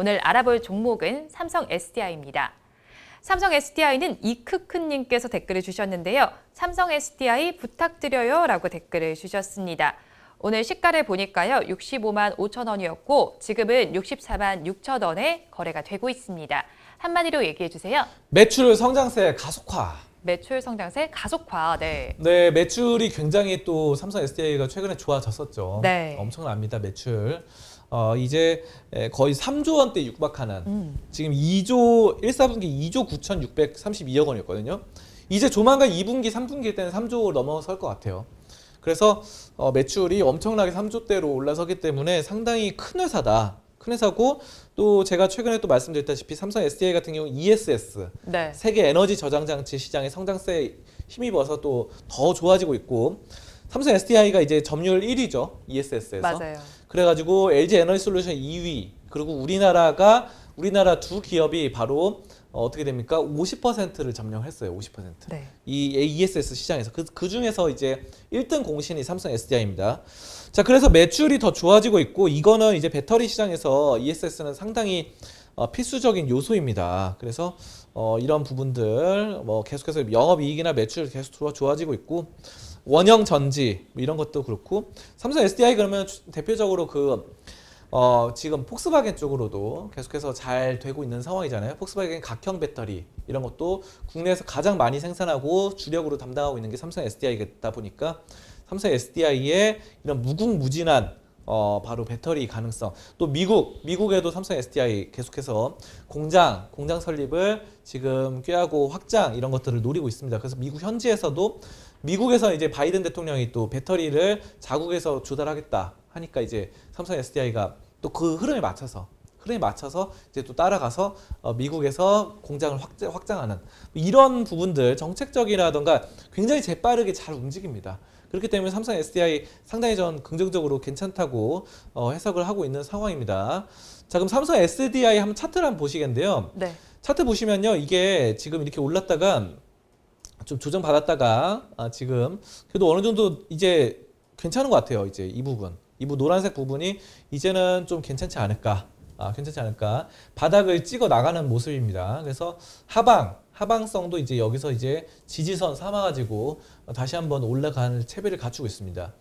오늘 알아볼 종목은 삼성 SDI입니다. 삼성 SDI는 이크크님께서 댓글을 주셨는데요. 삼성 SDI 부탁드려요 라고 댓글을 주셨습니다. 오늘 시가를 보니까요. 65만 5천 원이었고 지금은 64만 6천 원에 거래가 되고 있습니다. 한마디로 얘기해 주세요. 매출 성장세 가속화. 매출 성장세 가속화. 네. 네, 매출이 굉장히 또 삼성 SDI가 최근에 좋아졌었죠. 네. 엄청납니다, 매출. 어, 이제 에, 거의 3조 원대 육박하는 음. 지금 2조 1사분기 2조 9,632억 원이었거든요. 이제 조만간 2분기, 3분기 때는 3조 넘어설 것 같아요. 그래서 어, 매출이 엄청나게 3조대로 올라서기 때문에 상당히 큰 회사다. 큰 회사고 또 제가 최근에 또 말씀드렸다시피 삼성 SDI 같은 경우 ESS 네. 세계 에너지 저장 장치 시장의 성장세에 힘입어서 또 더 좋아지고 있고 삼성 SDI가 이제 점유율 1위죠 ESS에서 맞아요. 그래가지고 LG 에너지 솔루션 2위 그리고 우리나라가 우리나라 두 기업이 바로 어, 어떻게 됩니까 50%를 점령했어요 50% 네. 이 ESS 시장에서 그, 그 중에서 이제 1등 공신이 삼성 SDI입니다. 자, 그래서 매출이 더 좋아지고 있고 이거는 이제 배터리 시장에서 ESS는 상당히 어, 필수적인 요소입니다. 그래서 어, 이런 부분들 뭐 계속해서 영업 이익이나 매출 계속 좋아, 좋아지고 있고 원형 전지 뭐 이런 것도 그렇고 삼성 SDI 그러면 주- 대표적으로 그 어, 지금 폭스바겐 쪽으로도 계속해서 잘 되고 있는 상황이잖아요. 폭스바겐 각형 배터리 이런 것도 국내에서 가장 많이 생산하고 주력으로 담당하고 있는 게 삼성 SDI겠다 보니까 삼성 SDI의 이런 무궁무진한 어, 바로 배터리 가능성. 또 미국, 미국에도 삼성 SDI 계속해서 공장, 공장 설립을 지금 꾀하고 확장 이런 것들을 노리고 있습니다. 그래서 미국 현지에서도 미국에서 이제 바이든 대통령이 또 배터리를 자국에서 조달하겠다 하니까 이제 삼성 SDI가 또 그 흐름에 맞춰서 흐름에 맞춰서 이제 또 따라가서 어, 미국에서 공장을 확장, 확장하는 이런 부분들 정책적이라던가 굉장히 재빠르게 잘 움직입니다. 그렇기 때문에 삼성 SDI 상당히 전 긍정적으로 괜찮다고 어, 해석을 하고 있는 상황입니다. 자 그럼 삼성 SDI 한번 차트를 한번 보시겠는데요. 네. 차트 보시면요 이게 지금 이렇게 올랐다가 좀 조정 받았다가 아, 지금 그래도 어느 정도 이제 괜찮은 것 같아요 이제 이 부분 이 부- 노란색 부분이 이제는 좀 괜찮지 않을까 아, 괜찮지 않을까 바닥을 찍어 나가는 모습입니다 그래서 하방 하방성도 이제 여기서 이제 지지선 삼아가지고 다시 한번 올라가는 채비를 갖추고 있습니다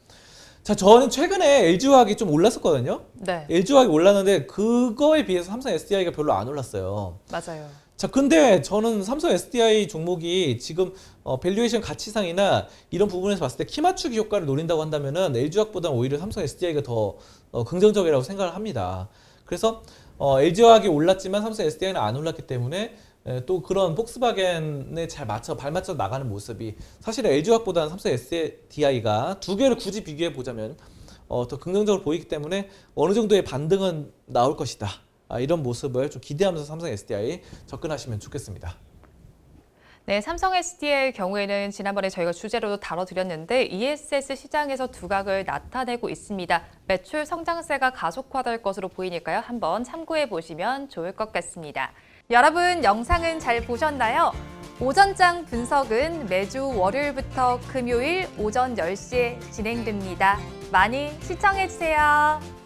자 저는 최근에 LG화학이 좀 올랐었거든요 네. LG화학이 올랐는데 그거에 비해서 삼성 SDI가 별로 안 올랐어요 맞아요. 자, 근데 저는 삼성 SDI 종목이 지금 어, 밸류에이션 가치상이나 이런 부분에서 봤을 때 키 맞추기 효과를 노린다고 한다면은 LG화학보다는 오히려 삼성 SDI가 더 어, 긍정적이라고 생각을 합니다. 그래서 어, LG화학이 올랐지만 삼성 SDI는 안 올랐기 때문에 에, 또 그런 폭스바겐에 잘 맞춰 발 맞춰 나가는 모습이 사실 LG화학보다는 삼성 SDI가 두 개를 굳이 비교해 보자면 어, 더 긍정적으로 보이기 때문에 어느 정도의 반등은 나올 것이다. 아, 이런 모습을 좀 기대하면서 삼성 SDI 접근하시면 좋겠습니다. 네, 삼성 SD의 경우에는 지난번에 저희가 주제로도 다뤄드렸는데 ESS 시장에서 두각을 나타내고 있습니다. 매출 성장세가 가속화될 것으로 보이니까요. 한번 참고해 보시면 좋을 것 같습니다. 여러분 영상은 잘 보셨나요? 오전장 분석은 매주 월요일부터 금요일 오전 10시에 진행됩니다. 많이 시청해 주세요.